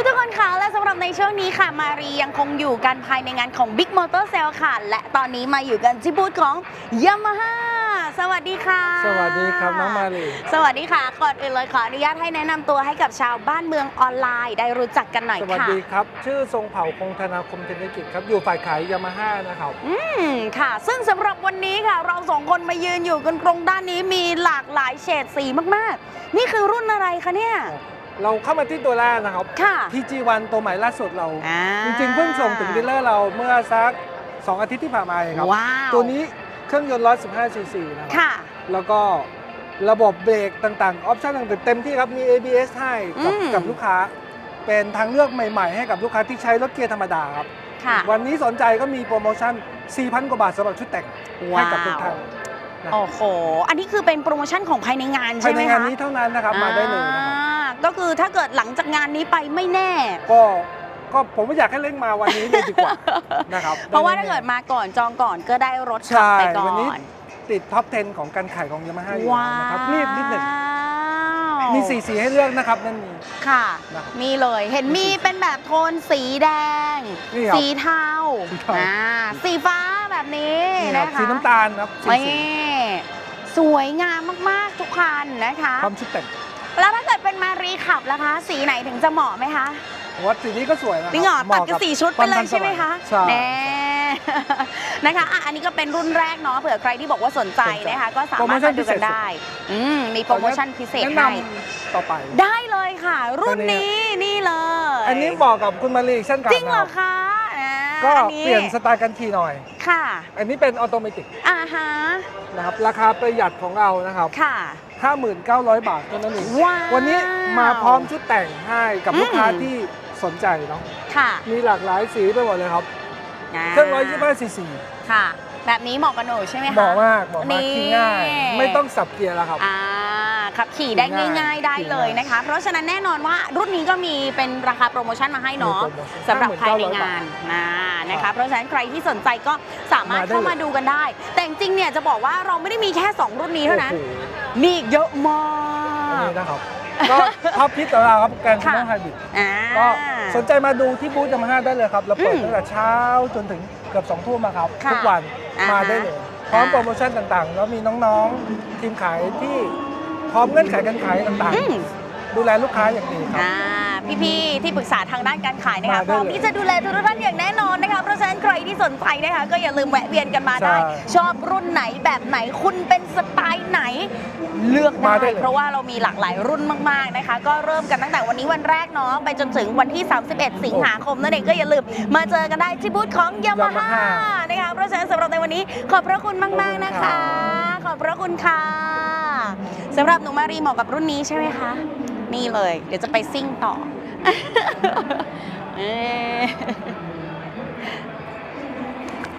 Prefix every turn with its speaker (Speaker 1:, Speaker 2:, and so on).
Speaker 1: ทุกทุกๆคนค่ะและสำหรับในช่วงนี้ค่ะ มารียังคงอยู่กันภายในงานของ Big Motor Sale ค่ะ และตอนนี้มาอยู่กันที่บูธของ Yamaha สวัสดีค่ะ
Speaker 2: สวัสดีครับน้องมาลี
Speaker 1: สวัสดีค่ะก่อนอื่นเลยขออนุญาตให้แนะนำตัวให้กับชาวบ้านเมืองออนไลน์ได้รู้จักกันหน่อย
Speaker 2: สวัส
Speaker 1: ค่ะ
Speaker 2: ดีครับ ชื่อทรงเผ่าคงธนาคมเทคนิกิจครับ อยู่ฝ่ายขายยามาฮ่านะครับ
Speaker 1: อืมค่ะ ซึ่งสำหรับวันนี้ค่ะ เราสองคนมายืนอยู่กันตรงด้านนี้มีหลากหลายเฉดสีมากๆ นี่คือรุ่นอะไรคะเนี่ย
Speaker 2: เราเข้ามาที่ตัวแรกนะครับ
Speaker 1: ค่ะ
Speaker 2: PG1 ตัวใหม่ล่าสุดเรา
Speaker 1: อ่า
Speaker 2: จริงๆ เพิ่งส่งถึงดีลเลอร์เราเมื่อสัก 2 อาทิตย์ที่ผ่านมาเองครับ
Speaker 1: ว้าว
Speaker 2: ตัวนี้เครื่องยนต์ 115 cc นะครับ
Speaker 1: ค่ะ
Speaker 2: แล้วก็ระบบเบรกต่างๆ ออปชั่นต่างๆ เต็มที่ครับ มี ABS ให้กับ
Speaker 1: อืม
Speaker 2: กับลูกค้า เป็นทางเลือกใหม่ๆ ให้กับลูกค้าที่ใช้รถเกียร์ธรรมดาครับ
Speaker 1: ค่ะ
Speaker 2: วันนี้สนใจก็มีโปรโมชั่น 4,000 กว่าบาทสำหรับชุดแต่งให้กับทุกท่านนะ
Speaker 1: โอ้โห อันนี้คือเป็นโปรโมชั่นของภายในงาน
Speaker 2: ภา
Speaker 1: ใช่
Speaker 2: ย
Speaker 1: ไห
Speaker 2: ใน
Speaker 1: ม
Speaker 2: งาน
Speaker 1: คะ
Speaker 2: นี้เท่านั้นนะครับมาได้เลยนะครับ
Speaker 1: อ่าก็คือถ้าเกิดหลังจากงานนี้ไปไม่แน่
Speaker 2: ก็ก็ผมไม่อยากให้เร่งมาวันนี้เลยดีกว่านะครับ
Speaker 1: เพราะว่าถ้าเกิดมาก่อนจองก่อนก็ได้รถขับ
Speaker 2: ใช่
Speaker 1: ไปก่อ
Speaker 2: วันนี้
Speaker 1: น
Speaker 2: ติดท็อป 10 ของการขายของยามาฮ่าอยู่
Speaker 1: ว้า
Speaker 2: แล้ว
Speaker 1: ว
Speaker 2: นะครับรีบนิดหนึ่งมีสีสีให้เลือกนะครับนั่นมี
Speaker 1: ค่ะ
Speaker 2: นะครับ
Speaker 1: นี่เลยเห็นมีเป็นแบบโทนสีแดง
Speaker 2: นี่ครับ
Speaker 1: สีเทา
Speaker 2: สีเทา
Speaker 1: อ่าสีฟ้า แบบนี้
Speaker 2: นี่ครับ
Speaker 1: นะคะ
Speaker 2: สีน้ำตาลครับสีสี
Speaker 1: นี่สวยงามมากๆทุกคันนะคะ
Speaker 2: พร้อมชุดแต่ง
Speaker 1: แล้วถ้าเกิดเป็นมารีขับล่ะคะ สีไหนถึงจะเหมาะไหมคะ
Speaker 2: ผมว่าสีนี้ก็สวยนะครับ
Speaker 1: จริงเหรอ
Speaker 2: มาะ
Speaker 1: ตัดกันสี่ชุดไปเลยใช่ไหมคะ
Speaker 2: ใช่
Speaker 1: แน่ นะคะอะอันนี้ก็เป็นรุ่นแรกเนาะเผื่อใครที่บอกว่าสนใจนะคะ ก็สามารถมาดูกันได้อืมมีโปรโมชั่นพิเศษ
Speaker 2: แนะน
Speaker 1: ให้ำ
Speaker 2: ต่อไป
Speaker 1: ได้เลยค่ะ รุ่นนี้นี่เลย
Speaker 2: อันนี้เหมาะกับคุณมารีอีกเช่นกัน
Speaker 1: จริงเหร
Speaker 2: นะ
Speaker 1: อ
Speaker 2: ครับ
Speaker 1: คะอ่า
Speaker 2: ก็
Speaker 1: อันนี้
Speaker 2: เปลี่ยนสไตล์กันทีหน่อย
Speaker 1: ค่ะ
Speaker 2: อันนี้เป็นออโตเมติก
Speaker 1: อ่าฮะ
Speaker 2: นะครับ ราคาประหยัดของเรานะครับ
Speaker 1: ค่ะ
Speaker 2: 5,900 บาทเท่านั้นเอง
Speaker 1: ว้าว
Speaker 2: วันนี้มาพร้อมชุดแต่งให้กับ
Speaker 1: อืม
Speaker 2: ลูกค้าที่สนใจเนาะ
Speaker 1: ค่ะ
Speaker 2: มีหลากหลายสีไปหมดเลยครับาเครื่อง125ซีซี
Speaker 1: ค่ะ แบบนี้เหมาะกับหนูใช่ไหมคะ
Speaker 2: เหมาะมากเหมาะมาก
Speaker 1: นี่
Speaker 2: ขี่ง่ายไม่ต้องสับเกียร์แล้วครับ
Speaker 1: อ่า ขับขี่ได้
Speaker 2: ขี่ง่าย
Speaker 1: ง่าย ๆ ได้
Speaker 2: ขี่
Speaker 1: เลย
Speaker 2: ง่าย
Speaker 1: นะคะ เพราะฉะนั้นแน่นอนว่ารุ่นนี้ก็มีเป็นราคาโปรโมชั่นมาให้เนาะ
Speaker 2: มีโปรโมชั่น
Speaker 1: สำหรับภายใน
Speaker 2: 59,000
Speaker 1: งานนะนะ
Speaker 2: ครั
Speaker 1: คะ
Speaker 2: บ
Speaker 1: เพราะฉะนั้นใครที่สนใจก็สามารถ
Speaker 2: มาได้
Speaker 1: เข้ามา
Speaker 2: เลย
Speaker 1: ดูกันได้ แต่จริงๆเนี่ยจะบอกว่าเราไม่ได้มีแค่ 2 รุ่นนี้เท่านั้น
Speaker 2: โอ้โห
Speaker 1: มีอีกเยอะมา
Speaker 2: อัน
Speaker 1: ก
Speaker 2: นี้นะครับ ก็ท็อปพิทของเราครับการ
Speaker 1: ค่ะ
Speaker 2: ชิมไฮบริด
Speaker 1: อ่า
Speaker 2: ก็สนใจมาดูที่บูธยามาฮ่าได้เลยครับเราเปิด
Speaker 1: อืม
Speaker 2: ตั้งแต่เช้าจนถึงเกือบสองทุ่มอะครับ
Speaker 1: ค่ะ
Speaker 2: ทุกวัน
Speaker 1: อ่าฮะ
Speaker 2: มาได้เลยพร้อม
Speaker 1: อ่า
Speaker 2: โปรโมชั่นต่างๆ แล้วมีน้องๆ ทีมขายที่ พร้อมเงื่อนไขการขายต่าง
Speaker 1: อืม
Speaker 2: ๆ ดูแลลูกค้าอย่างดีครับ
Speaker 1: อ่าพี่ๆที่ปรึกษาทางด้านการขายนะคะ
Speaker 2: มา
Speaker 1: พ
Speaker 2: ได้
Speaker 1: ร้อม
Speaker 2: เลย
Speaker 1: ที่จะดูแลทุกท่านอย่างแน่นอนนะคะเพราะฉะนั้นใครที่สนใจนะคะก็อย่าลืมแวะเวียนกันมาได้
Speaker 2: ใช่
Speaker 1: ชอบรุ่นไหนแบบไหนคุณเป็นสไตล์ไหนเลือก
Speaker 2: มา
Speaker 1: ได้
Speaker 2: ได้เลย
Speaker 1: เพราะว่าเรามีหลากหลายรุ่นมากๆนะคะ ก็เริ่มกันตั้งแต่วันนี้วันแรกเนาะไปจนถึงวันที่ 31 สิงหาคมนั่นเองก็อย่าลืมมาเจอกันได้ที่บูธของยามาฮ่า
Speaker 2: Yamaha
Speaker 1: นะคะเพราะฉะนั้นสำหรับในวันนี้ขอบพระคุณมาก ๆนะคะ ขอบพระคุณค่ะ สำหรับหนูมารีเหมาะกับรุ่นนี้ใช่ไหมคะ นี่เลย เดี๋ยวจะไปซิ่งต่อ